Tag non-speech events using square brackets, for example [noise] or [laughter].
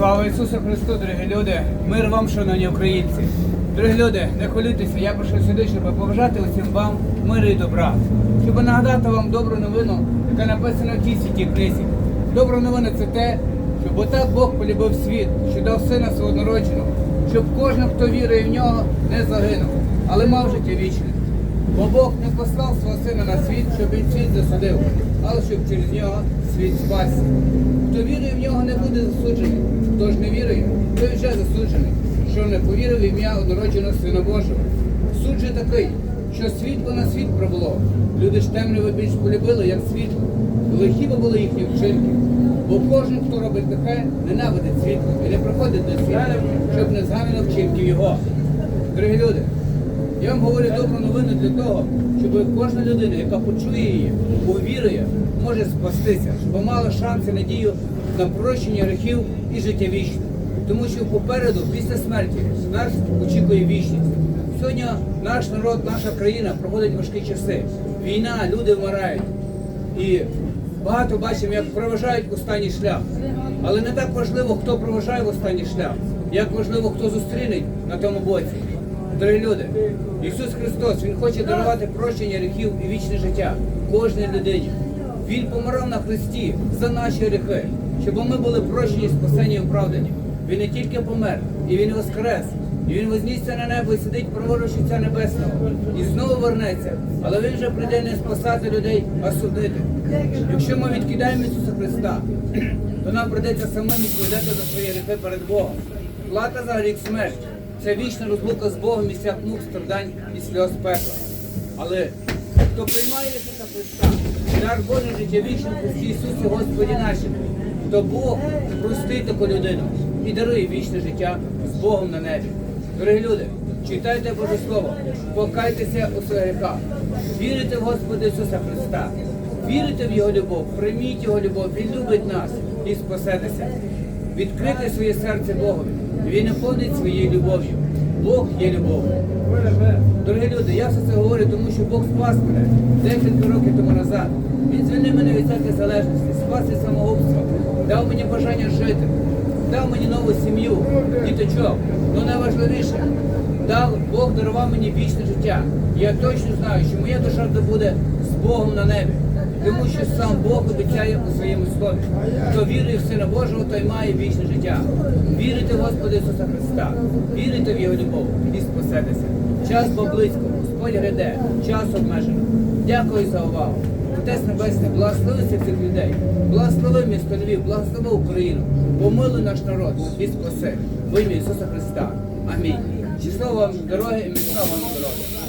Слава Ісусу Христу, дорогі люди! Мир вам, шановні українці! Дорогі люди, не хвилюйтеся, я прийшов сюди, щоб побажати усім вам миру і добра, щоб нагадати вам добру новину, яка написана в тій святій книзі. Добра новина це те, що бо так Бог полюбив світ, що дав сина свого народженого, щоб кожен, хто вірує в нього, не загинув, але мав життя вічне. Бо Бог не послав свого сина на світ, щоб він світ засудив, але щоб через нього світ спасся. Хто вірує в нього, не буде засуджений. Хто ж не вірує, той вже засуджений, що не повірив ім'я однородженого Сина Божого. Суд же такий, що світло на світ пробуло. Люди ж темряву більш полюбили, як світло. Лихі були їхні вчинки. Бо кожен, хто робить таке, ненавидить світло і не приходить до світла, щоб не згадано вчинків його. Дорогі люди, я вам говорю добру новину для того, щоб кожна людина, яка почує її, повірує, може спастися, щоб мала шанс і надію на прощення гріхів і життя вічне. Тому що попереду, після смерті, нас очікує вічність. Сьогодні наш народ, наша країна проходить важкі часи. Війна, люди вмирають. І багато бачимо, як проважають останній шлях. Але не так важливо, хто проважає в останній шлях, як важливо, хто зустріне на тому боці. Дорогі люди, Ісус Христос, Він хоче дарувати прощення гріхів і вічне життя кожній людині. Він помирав на Христі за наші гріхи, щоб ми були прощені, спасені і оправдані. Він не тільки помер, і Він воскрес. І він вознісся на небо і сидить праворуч Небесного. І знову вернеться. Але він вже прийде не спасати людей, а судити. Якщо ми відкидаємо Ісуса Христа, [clears throat] то нам прийдеться самим відповідати за свої гріхи перед Богом. Плата за гріх смерть. Це вічна розлука з Богом всяк мук, страдань і сльоз пекла. Але хто приймає Ісуса Христа, дар Божий життя вічне в Христі Ісусі Господі нашому, то Бог простить таку людину і дарує вічне життя з Богом на небі. Дорогі люди, читайте Боже Слово, покайтеся у своїх гріхах, вірите в Господа Ісуса Христа, вірите в Його любов, прийміть Його любов, Він любить нас і спасетеся. Відкрити своє серце Богові. Він наповнить своєю любов'ю. Бог є любов. Дорогі люди, я все це говорю, тому що Бог спас мене декілька років тому назад. Він звільнив мене від всякої залежності, спас від самогубства, дав мені бажання жити, дав мені нову сім'ю, діточок. Ну найважливіше, дав, Бог дарував мені вічне життя. Я точно знаю, що моя душа буде з Богом на небі. Тому що сам Бог обіцяє у своєму слові. Хто вірує в Сина Божого, той має вічне життя. Вірите в Господа Ісуса Христа, вірите в Його любов і спасетеся. Час бо близько, Господь гряде, час обмежено. Дякую за увагу. Отець Небесний, благослови всіх цих людей, благослови місто Львів, благослови Україну, помилуй наш народ і спаси. В ім'я Ісуса Христа. Амінь. Щасливо вам дороги і міцного вам здоров'я.